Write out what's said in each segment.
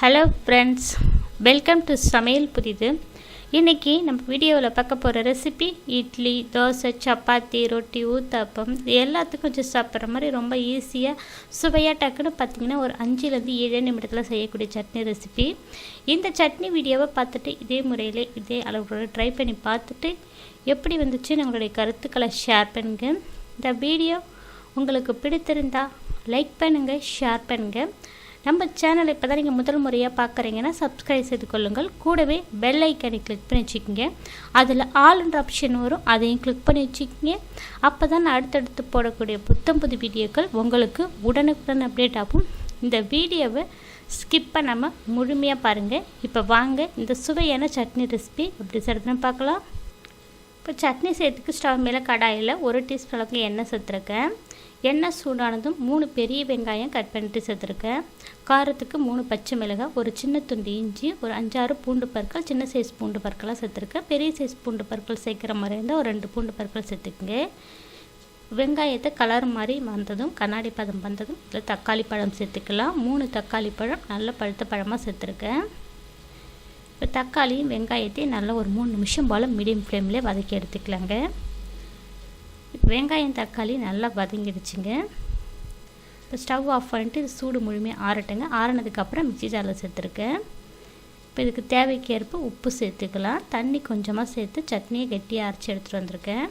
Hello friends welcome to சமையல் புதிது இன்றைக்கி நம்ம வீடியோவில் பார்க்க போகிற ரெசிபி இட்லி தோசை சப்பாத்தி ரொட்டி ஊத்தப்பம் இது எல்லாத்துக்கும் வச்சு சாப்பிட்ற மாதிரி ரொம்ப ஈஸியாக சுவையாக டக்குன்னு பார்த்தீங்கன்னா ஒரு அஞ்சுலேருந்து ஏழு நிமிடத்தில் செய்யக்கூடிய சட்னி ரெசிபி இந்த சட்னி வீடியோவை பார்த்துட்டு இதே முறையில் இதே அளவுகளோட ட்ரை பண்ணி பார்த்துட்டு எப்படி வந்துச்சு உங்களுடைய கருத்துக்களை ஷேர் பண்ணுங்கள் இந்த வீடியோ உங்களுக்கு பிடித்திருந்தா லைக் பண்ணுங்கள் ஷேர் பண்ணுங்கள் நம்ம சேனலை இப்போ தான் நீங்கள் முதல் முறையாக பார்க்குறீங்கன்னா சப்ஸ்கிரைப் செய்து கொள்ளுங்கள். கூடவே பெல் ஐக்கனை கிளிக் பண்ணி வச்சுக்கோங்க. அதில் ஆல்ன்ற ஆப்ஷன் வரும். அதையும் கிளிக் பண்ணி வச்சுக்கோங்க. அப்போ தான் அடுத்தடுத்து போடக்கூடிய புத்தம் புது வீடியோக்கள் உங்களுக்கு உடனுக்குடன் அப்டேட் ஆகும். இந்த வீடியோவை ஸ்கிப் பண்ணாமல் முழுமையாக பாருங்கள் இப்போ வாங்க இந்த சுவையான சட்னி ரெசிபி எப்படி செய்கிறதுன்னு பார்க்கலாம். இப்போ சட்னி செய்யறதுக்கு ஸ்டவ் மேலே கடாயில் ஒரு டீஸ்பூன் அளவுக்கு எண்ணெய் சேர்த்துருக்கேன். எண்ணெய் சூடானதும் மூணு பெரிய வெங்காயம் கட் பண்ணிட்டு சேர்த்துருக்கேன். காரத்துக்கு மூணு பச்சை மிளகாய் ஒரு சின்ன துண்டு இஞ்சி ஒரு அஞ்சாறு பூண்டு பற்கள் சின்ன சைஸ் பூண்டு பற்களாக சேர்த்துருக்கேன். பெரிய சைஸ் பூண்டு பற்கள் சேர்க்குற மாதிரி இருந்தால் ஒரு ரெண்டு பூண்டு பற்கள் சேர்த்துக்குங்க. வெங்காயத்தை கலர் மாதிரி வந்ததும் கண்ணாடி பதம் வந்ததும் இல்லை தக்காளி பழம் சேர்த்துக்கலாம். மூணு தக்காளி பழம் நல்ல பழுத்த பழமாக சேர்த்துருக்கேன். இப்போ தக்காளியும் வெங்காயத்தையும் நல்லா ஒரு மூணு நிமிஷம் போல் மீடியம் ஃப்ளேமில் வதக்கி எடுத்துக்கலாங்க. வெங்காயம் தக்காளி நல்லா வதங்கிடுச்சுங்க. இப்போ ஸ்டவ் ஆஃப் பண்ணிட்டு இது சூடு முழுமையாக ஆறட்டுங்க. ஆறினதுக்கப்புறம் மிக்சி ஜாரில் சேர்த்துருக்கேன். இப்போ இதுக்கு தேவைக்கேற்ப உப்பு சேர்த்துக்கலாம். தண்ணி கொஞ்சமாக சேர்த்து சட்னியை கெட்டியாக அரைச்சி எடுத்துகிட்டு வந்திருக்கேன்.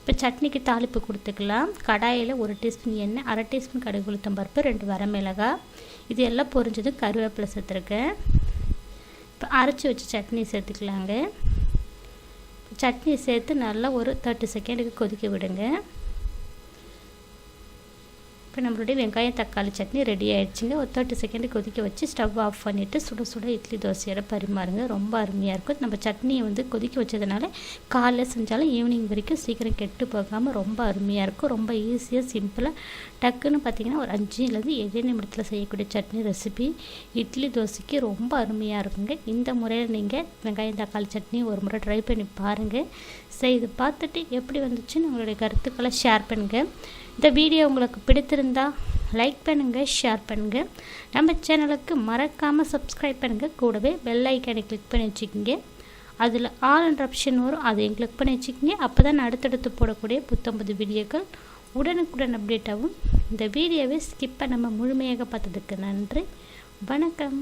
இப்போ சட்னிக்கு தாளிப்பு கொடுத்துக்கலாம். கடாயில் ஒரு டீஸ்பூன் எண்ணெய் அரை டீஸ்பூன் கடுகு உளுத்தம் பருப்பு ரெண்டு வரமிளகாய் இது எல்லாம் பொரிஞ்சதும் கருவேப்பிலை சேர்த்துருக்கேன். இப்போ அரைச்சி வச்சு சட்னி சேர்த்துக்கலாங்க. சட்னி சேர்த்து நல்லா ஒரு தேர்ட்டி செகண்டுக்கு கொதிக்க விடுங்க. இப்போ நம்மளுடைய வெங்காயம் தக்காளி சட்னி ரெடி ஆகிடுச்சிங்க ஒரு தேர்ட்டி செகண்ட் கொதிக்க வச்சு ஸ்டவ் ஆஃப் பண்ணிவிட்டு சுட சுட இட்லி தோசையோட பரிமாறுங்க. ரொம்ப அருமையாக இருக்கும். நம்ம சட்னியை வந்து கொதிக்க வச்சதுனால காலைல செஞ்சாலும் ஈவினிங் வரைக்கும் சீக்கிரம் கெட்டு போகாமல் ரொம்ப அருமையாக இருக்கும். ரொம்ப ஈஸியாக சிம்பிளாக டக்குன்னு பார்த்திங்கன்னா ஒரு அஞ்சுலேருந்து ஏழு நிமிடத்தில் செய்யக்கூடிய சட்னி ரெசிபி இட்லி தோசைக்கு ரொம்ப அருமையாக இருக்குங்க. இந்த முறையில் நீங்கள் வெங்காயம் தக்காளி சட்னி ஒரு முறை ட்ரை பண்ணி பாருங்கள் செய்து பார்த்துட்டு எப்படி வந்துச்சுன்னு உங்களுடைய கருத்துக்களை ஷேர் பண்ணுங்கள் இந்த வீடியோ உங்களுக்கு பிடிச்சிருந்தா லைக் பண்ணுங்கள் ஷேர் பண்ணுங்கள் நம்ம சேனலுக்கு மறக்காமல் சப்ஸ்கிரைப் பண்ணுங்கள் கூடவே பெல் ஐக்கனை கிளிக் பண்ணி வச்சுக்கிங்க. அதில் ஆல் அண்ட் ஆப்ஷன் வரும். அதையும் கிளிக் பண்ணி வச்சுக்கிங்க. அப்போ தான் அடுத்தடுத்து போடக்கூடிய புத்தம்பது வீடியோக்கள் உடனுக்குடன் அப்டேட் ஆகும். இந்த வீடியோவை ஸ்கிப் பண்ணாமல் முழுமையாக பார்த்ததுக்கு நன்றி. வணக்கம்.